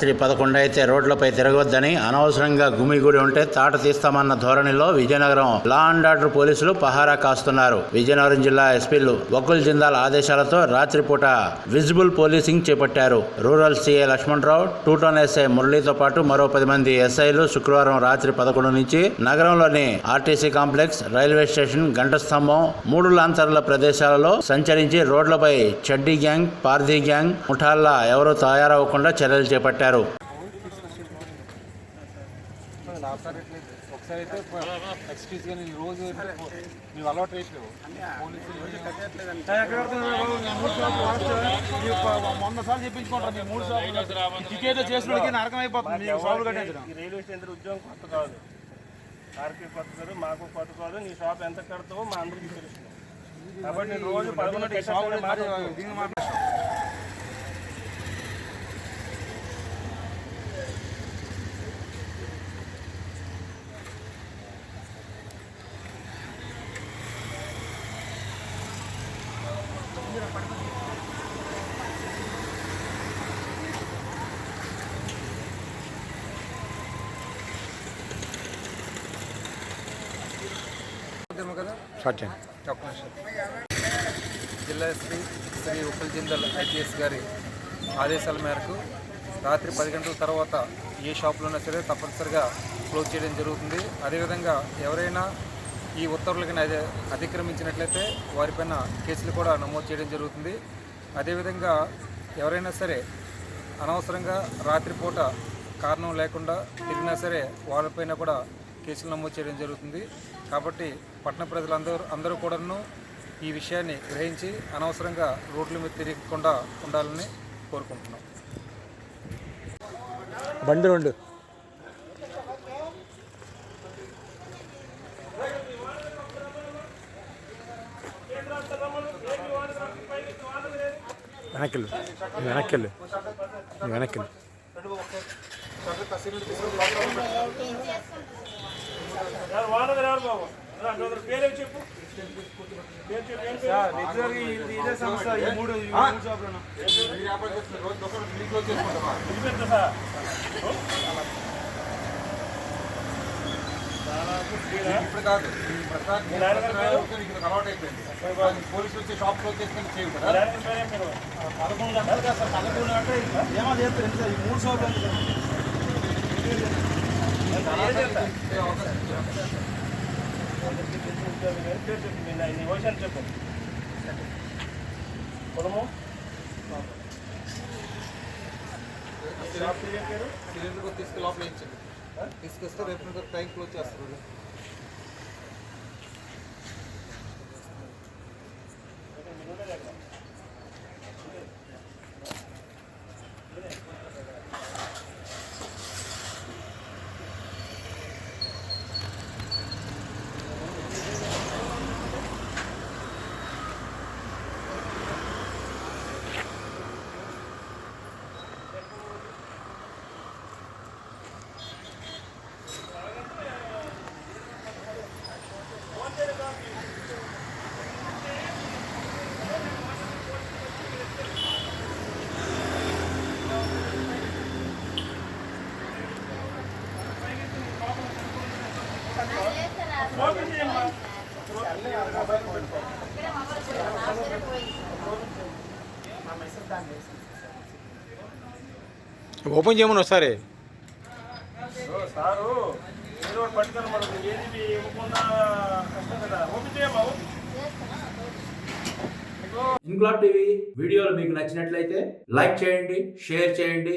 రాత్రి పదకొండు అయితే రోడ్లపై తిరగొద్దని అనవసరంగా గుమిగూడి ఉంటే తాట తీస్తామన్న ధోరణిలో విజయనగరం లా అండ్ ఆర్డర్ పోలీసులు పహారా కాస్తున్నారు. విజయనగరం జిల్లా ఎస్పీలు వకుల్ జిందాల్ ఆదేశాలతో రాత్రిపూట విజిబుల్ పోలీసింగ్ చేపట్టారు. Rural CA Lakshmanarao two town SI మురళీతో పాటు మరో పది మంది ఎస్ఐలు శుక్రవారం రాత్రి పదకొండు నుంచి నగరంలోని ఆర్టీసీ కాంప్లెక్స్ రైల్వే స్టేషన్ గంటస్తంభం మూడు లాంతర్ల ప్రదేశాలలో సంచరించి రోడ్లపై చడ్డీ గ్యాంగ్ పార్దీ గ్యాంగ్ ముఠాల్లా ఎవరూ తయారవ్వకుండా చర్యలు చేపట్టారు. ఒకసారి ఎట్లయితే ఒకసారి అయితే ఎక్స్క్యూజ్గా నేను రోజు నువ్వు అలవాటు అయిపోయావు వంద సార్లు చెప్పించుకుంటారు మీ మూడు సార్లు టికెట్ చేసిన నరకం అయిపోతుంది షాపులు కట్టించడం ఈ రైల్వే స్టేషన్ ఉద్యోగం కొత్త కాదు ఆర్కే కొత్త కాదు మాకు కొత్త కాదు నీ షాప్ ఎంత కడతావో మా అందరికీ తెలుసు కాబట్టి నేను రోజు పదకొండు షాపులు షాప్ దీన్ని కదా జిల్లా ఎస్పీ శ్రీ ఉప్పల్ జిందల్ ఐపీఎస్ గారి ఆదేశాల మేరకు రాత్రి పది గంటల తర్వాత ఏ షాపులో ఉన్నా సరే తప్పనిసరిగా క్లోజ్ చేయడం జరుగుతుంది. అదేవిధంగా ఎవరైనా ఈ ఉత్తర్వులకి అదే అతిక్రమించినట్లయితే వారిపైన కేసులు కూడా నమోదు చేయడం జరుగుతుంది. అదేవిధంగా ఎవరైనా సరే అనవసరంగా రాత్రిపూట కారణం లేకుండా తిరిగినా సరే వాళ్ళపైన కూడా కేసులు నమోదు చేయడం జరుగుతుంది. కాబట్టి పట్టణ ప్రజలందరూ అందరూ కూడాను ఈ విషయాన్ని గ్రహించి అనవసరంగా రోడ్ల మీద తిరగకుండా ఉండాలని కోరుకుంటున్నాం. బండి రెండు. వెనక్కి వెనక్కి వెనక్కి వానర్ ఎవరు బాబు రా, నువ్వు అతని పేరేం చెప్పు పేరు చెప్పు ఏం పేరు? ఇది పెద్ద ఇప్పుడు కాదు ప్రసాద్ మీ నాన్నగారి పేరు? అలవాటు అయిపోయింది పోలీసులు వచ్చి షాప్ క్లోజ్ చేసుకుని చేయవు కదా? పదకొండు గంటలు కాదు సార్, పదకొండు సార్. చెప్పు తీసుకు లోపల తీసుకొస్తే రేపు టైం క్లోజ్ చేస్తారు ఓపెన్ చేయమని ఒకసారి. సారు ఏదో ఒకటి పట్టుకొని మనకు ఏది ఇవ్వకుండా కష్టం కదా. ఓపెన్ చేయమ్మా ఓపెన్. ఇంక్లాబ్ టీవీ వీడియోలు మీకు నచ్చినట్లయితే లైక్ చేయండి షేర్ చేయండి.